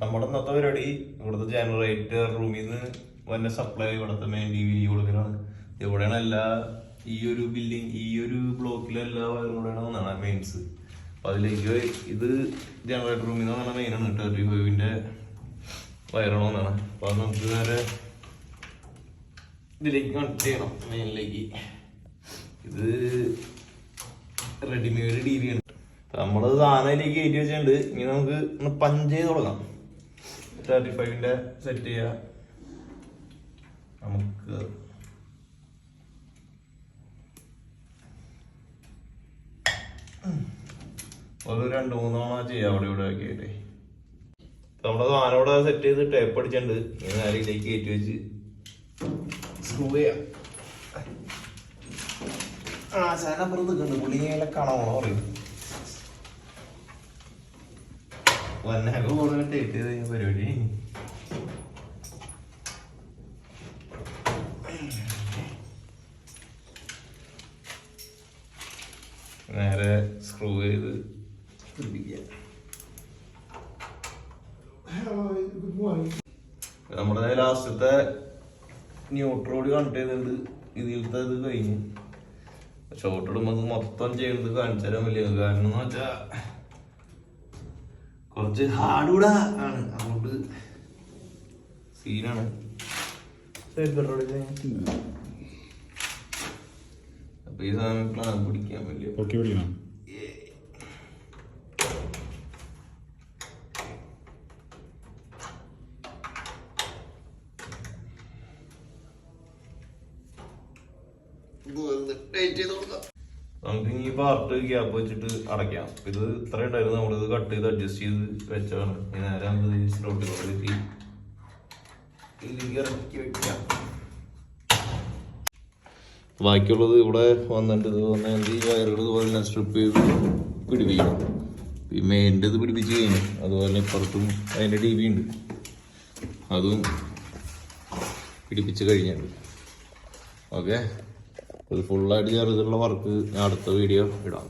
നമ്മുടെ ഇന്നത്തെ പരിപാടി ഇവിടുത്തെ ജനറേറ്റർ റൂമിൽ നിന്ന് വന്ന സപ്ലൈ ഇവിടുത്തെ മെയിൻ ടി വി കൊടുക്കലാണ്. ഇവിടെയാണ് എല്ലാ ഈ ഒരു ബിൽഡിംഗ് ഈ ഒരു ബ്ലോക്കിലെ എല്ലാ വയറും കൂടെയാണ് വന്നാണ് മെയിൻസ് അപ്പൊ അതിലേക്ക് ഇത് ജനറേറ്റർ റൂമിൽ നിന്ന് വന്ന മെയിനാണ് തേർട്ടി ഫൈവിന്റെ വയറാണ് വന്നാണ് അപ്പൊ അത് നമുക്ക് നേരെ ഇതിലേക്ക് കണക്ട് ചെയ്യണം മെയിനിലേക്ക് ഇത് റെഡിമെയ്ഡ് ടി വി ആണ് നമ്മൾ ആനയിലേക്ക് കയറ്റി വെച്ചിട്ടുണ്ട്. ഇനി നമുക്ക് ഒന്ന് പഞ്ച് ചെയ്ത് തുടങ്ങാം. തേർട്ടി ഫൈവിന്റെ സെറ്റ് ചെയ്യുക നമുക്ക് ഒരു രണ്ട് മൂന്ന് തവണ ചെയ്യാം അവിടെ ഇവിടെ ആക്കിയിട്ട്. നമ്മുടെ സാധനം ഇവിടെ സെറ്റ് ചെയ്ത് ടേപ്പ് അടിച്ചിട്ടുണ്ട്. ഇനി നേരെ ഇതിലേക്ക് കയറ്റി വെച്ച് സ്ക്രൂ ചെയ്യാം. ആ സാധനം അപ്പുറത്ത് നിൽക്കുന്നുണ്ട്. പുള്ളി കാണാമോ പറയും. പരിപാടി. നേരെ സ്ക്രൂ ചെയ്ത് നമ്മുടെ ലാസ്റ്റത്തെ ന്യൂട്രോഡ് കണക്ട് ഇതിലത്തെ ഇത് കഴിഞ്ഞു. ഷോർട്ട് മൊത്തം ചെയ്യുന്നത് കാണിച്ചു തരാൻ വലിയ കാരണം എന്ന് വെച്ചാ കുറച്ച് ഹാർഡ് കൂടെ ആണ്. അതുകൊണ്ട് സീനാണ്. അപ്പൊ ഈ സാധനം പ്ലാൻ പിടിക്കാൻ വലിയ പൊക്കി പിടിക്കണം. നമുക്ക് ഈ പാർട്ട് ഗ്യാപ്പ് വെച്ചിട്ട് അടയ്ക്കാം. ഇത് ഇത്ര ഉണ്ടായിരുന്നു. നമ്മളിത് കട്ട് ചെയ്ത് അഡ്ജസ്റ്റ് ചെയ്ത് വെച്ചാണ് നേരെ നമുക്ക് സ്ലോട്ടിലേക്ക് ഇതിലേക്ക് ഇറക്കി വെക്കാം. ബാക്കിയുള്ളത് ഇവിടെ വന്നിട്ട് ഇത് വന്ന ഈ വയറുകൾ ഇതുപോലെ സ്ട്രിപ്പ് ചെയ്ത് പിടിപ്പിക്കണം. ഈ മെയിന്റെ ഇത് പിടിപ്പിച്ച് കഴിഞ്ഞു. അതുപോലെ ഇപ്പുറത്തും അതിന്റെ ടി വി ഉണ്ട്. അതും പിടിപ്പിച്ച് കഴിഞ്ഞിട്ടുണ്ട്. ഓക്കെ ഇത് ഫുള്ളായിട്ട് ചെറുതുള്ള വർക്ക് ഞാൻ അടുത്ത വീഡിയോ ഇടാം.